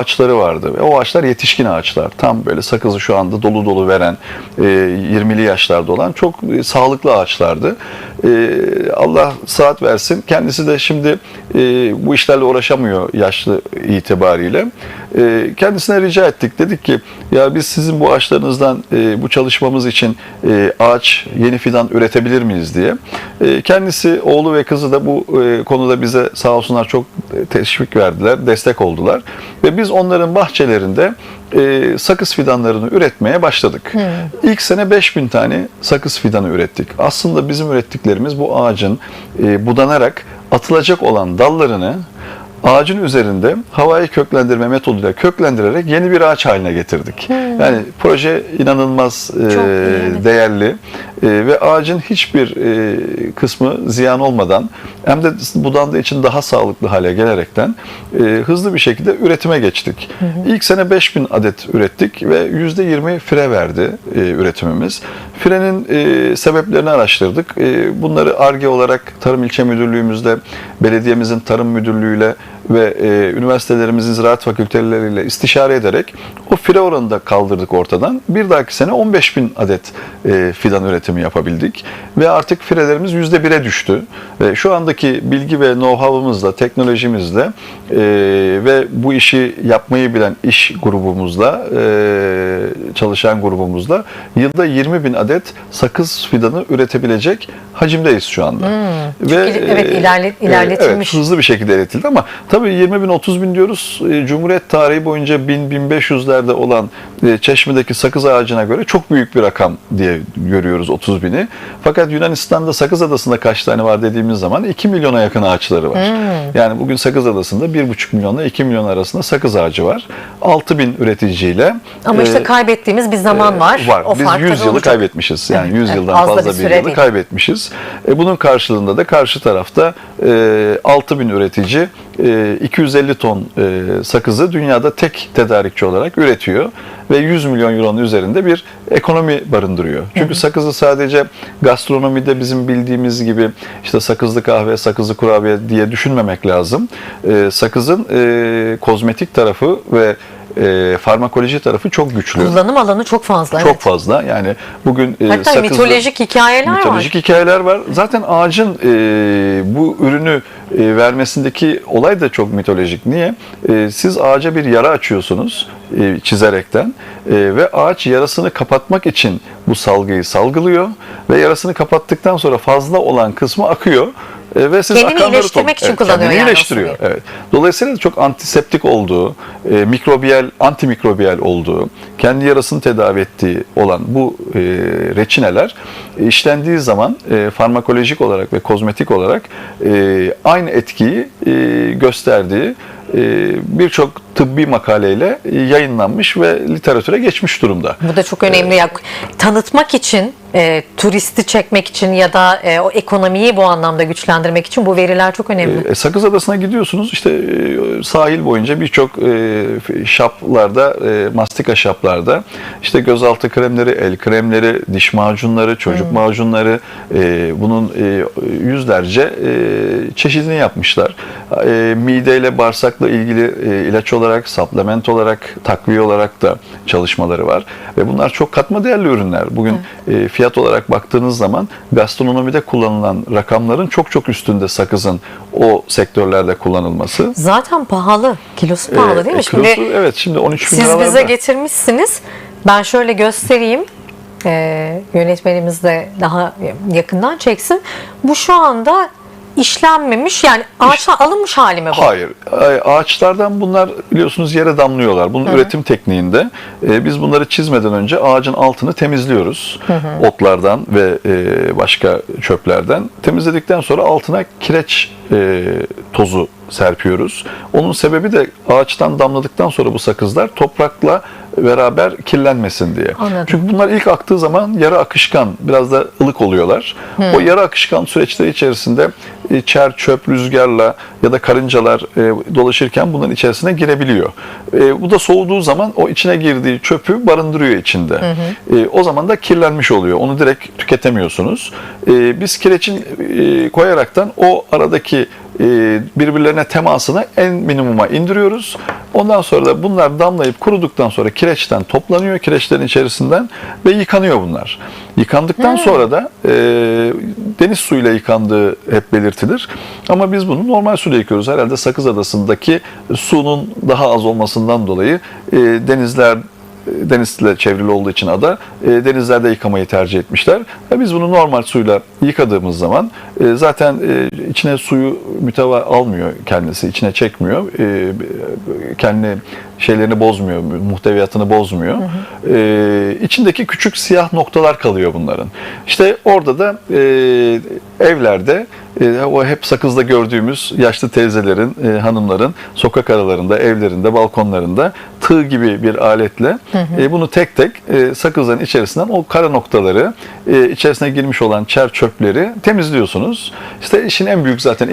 ağaçları vardı ve o ağaçlar yetişkin ağaçlar. Tam böyle sakızı şu anda dolu dolu veren, e, 20'li yaşlarda olan çok e, sağlıklı ağaçlardı. E, Allah saat versin. Kendisi de şimdi e, bu işlerle uğraşamıyor yaşlı itibariyle. E, kendisine rica ettik. Dedik ki ya biz sizin bu ağaçlarınızdan e, bu çalışmamız için e, ağaç, yeni fidan üretebilir miyiz diye. E, kendisi, oğlu ve kızı da bu e, konuda bize sağ olsunlar çok teşvik verdiler, destek oldular. Ve biz onların bahçelerinde e, sakız fidanlarını üretmeye başladık. İlk sene 5000 tane sakız fidanı ürettik. Aslında bizim ürettiklerimiz bu ağacın e, budanarak atılacak olan dallarını ağacın üzerinde havai köklendirme metoduyla köklendirerek yeni bir ağaç haline getirdik. Yani proje inanılmaz e, iyi, değerli e, ve ağacın hiçbir e, kısmı ziyan olmadan hem de budandığı için daha sağlıklı hale gelerekten e, hızlı bir şekilde üretime geçtik. İlk sene 5000 adet ürettik ve %20 fire verdi e, üretimimiz. Firenin e, sebeplerini araştırdık. E, bunları ARGE olarak Tarım İlçe Müdürlüğümüzde, belediyemizin Tarım Müdürlüğü'yle ve e, üniversitelerimizin ziraat fakülteleriyle istişare ederek o fire oranını da kaldırdık ortadan. Bir dahaki sene 15 bin adet e, fidan üretimi yapabildik ve artık firelerimiz %1'e düştü. Ve şu andaki bilgi ve know-how'ımızla, teknolojimizle e, ve bu işi yapmayı bilen iş grubumuzla, e, çalışan grubumuzla yılda 20 bin adet sakız fidanı üretebilecek hacimdeyiz şu anda. çok il- evet, ilerle- ilerletilmiş. Evet, hızlı bir şekilde iletildi ama tabii 20 bin 30 bin diyoruz. E, Cumhuriyet tarihi boyunca 1000-1500'lerde olan e, Çeşme'deki sakız ağacına göre çok büyük bir rakam diye görüyoruz 30 bini. Fakat Yunanistan'da Sakız Adası'nda kaç tane var dediğimiz zaman 2 milyona yakın ağaçları var. Yani bugün Sakız Adası'nda 1,5 milyonla 2 milyon arasında sakız ağacı var. 6 bin üreticiyle. Ama işte e, kaybettiğimiz bir zaman var. Var. O Biz fark 100 tabii yılı olacak. kaybetmişiz. Yani Evet, 100 evet. yıldan Az da fazla bir bir yılı değil. kaybetmişiz. E, bunun karşılığında da karşı tarafta e, 6000 üretici e, 250 ton e, sakızı dünyada tek tedarikçi olarak üretiyor ve 100 milyon euronun üzerinde bir ekonomi barındırıyor. Çünkü sakızı sadece gastronomide bizim bildiğimiz gibi işte sakızlı kahve, sakızlı kurabiye diye düşünmemek lazım. E, sakızın e, kozmetik tarafı ve e, farmakoloji tarafı çok güçlü. Kullanım alanı çok fazla. Çok evet. fazla. Yani bugün e, Hatta sakızlı- mitolojik hikayeler mitolojik var. hikayeler var. Zaten ağacın e, bu ürünü e, vermesindeki olay da çok mitolojik. Niye? E, siz ağaca bir yara açıyorsunuz e, çizerekten e, ve ağaç yarasını kapatmak için bu salgıyı salgılıyor ve yarasını kapattıktan sonra fazla olan kısmı akıyor. E, ve siz Kendini iyileştirmek için kullanıyor kendini yani iyileştiriyor. aslında. Evet. Dolayısıyla çok antiseptik olduğu, e, mikrobiyal, antimikrobiyal olduğu, kendi yarasını tedavi ettiği olan bu e, reçineler e, işlendiği zaman e, farmakolojik olarak ve kozmetik olarak e, aynı etkiyi e, gösterdiği e, birçok tıbbi makaleyle yayınlanmış ve literatüre geçmiş durumda. Bu da çok önemli. Ya, tanıtmak için, e, turisti çekmek için ya da e, o ekonomiyi bu anlamda güçlendirmek için bu veriler çok önemli. E, Sakız Adası'na gidiyorsunuz işte e, sahil boyunca birçok e, şaplarda, e, mastika şaplarda işte gözaltı kremleri, el kremleri, diş macunları, çocuk macunları e, bunun e, yüzlerce e, çeşidini yapmışlar. E, mideyle bağırsakla ilgili e, ilaç olarak, supplement olarak, takviye olarak da çalışmaları var. Ve bunlar çok katma değerli ürünler. Bugün e, fiyat olarak baktığınız zaman gastronomide kullanılan rakamların çok çok üstünde sakızın o sektörlerde kullanılması. Zaten pahalı. Kilosu pahalı değil mi? E, Şimdi kilosu, evet şimdi 13 bin siz liralarda. bize getirmişsiniz. Ben şöyle göstereyim. E, yönetmenimiz de daha yakından çeksin. Bu şu anda işlenmemiş yani ağaçtan alınmış hali mi bu? Hayır. Ay- Ağaçlardan bunlar biliyorsunuz yere damlıyorlar. Bunun üretim tekniğinde e, biz bunları çizmeden önce ağacın altını temizliyoruz. Otlardan ve e, başka çöplerden. Temizledikten sonra altına kireç e, tozu serpiyoruz. Onun sebebi de ağaçtan damladıktan sonra bu sakızlar toprakla beraber kirlenmesin diye. Anladım. Çünkü bunlar ilk aktığı zaman yarı akışkan, biraz da ılık oluyorlar. O yarı akışkan süreçleri içerisinde e, çer, çöp, rüzgarla ya da karıncalar e, dolaşırken bunların içerisine girebiliyor. E, bu da soğuduğu zaman o içine girdiği çöpü barındırıyor içinde. E, o zaman da kirlenmiş oluyor. Onu direkt tüketemiyorsunuz. E, biz kireçin e, koyaraktan o aradaki birbirlerine temasını en minimuma indiriyoruz. Ondan sonra da bunlar damlayıp kuruduktan sonra kireçten toplanıyor, kireçlerin içerisinden ve yıkanıyor bunlar. Yıkandıktan sonra da e, deniz suyuyla yıkandığı hep belirtilir. Ama biz bunu normal suyla yıkıyoruz. Herhalde Sakız Adası'ndaki sunun daha az olmasından dolayı e, denizler denizle çevrili olduğu için ada e, denizlerde yıkamayı tercih etmişler. Ve biz bunu normal suyla yıkadığımız zaman e, zaten e, içine suyu müteva almıyor kendisi, içine çekmiyor. E, kendi şeylerini bozmuyor, muhteviyatını bozmuyor. E, içindeki küçük siyah noktalar kalıyor bunların. İşte orada da e, evlerde e, o hep sakızda gördüğümüz yaşlı teyzelerin, e, hanımların sokak aralarında, evlerinde, balkonlarında tığ gibi bir aletle e, bunu tek tek e, sakızların içerisinden o kara noktaları, e, içerisine girmiş olan çer çöpleri temizliyorsunuz. İşte işin en büyük zaten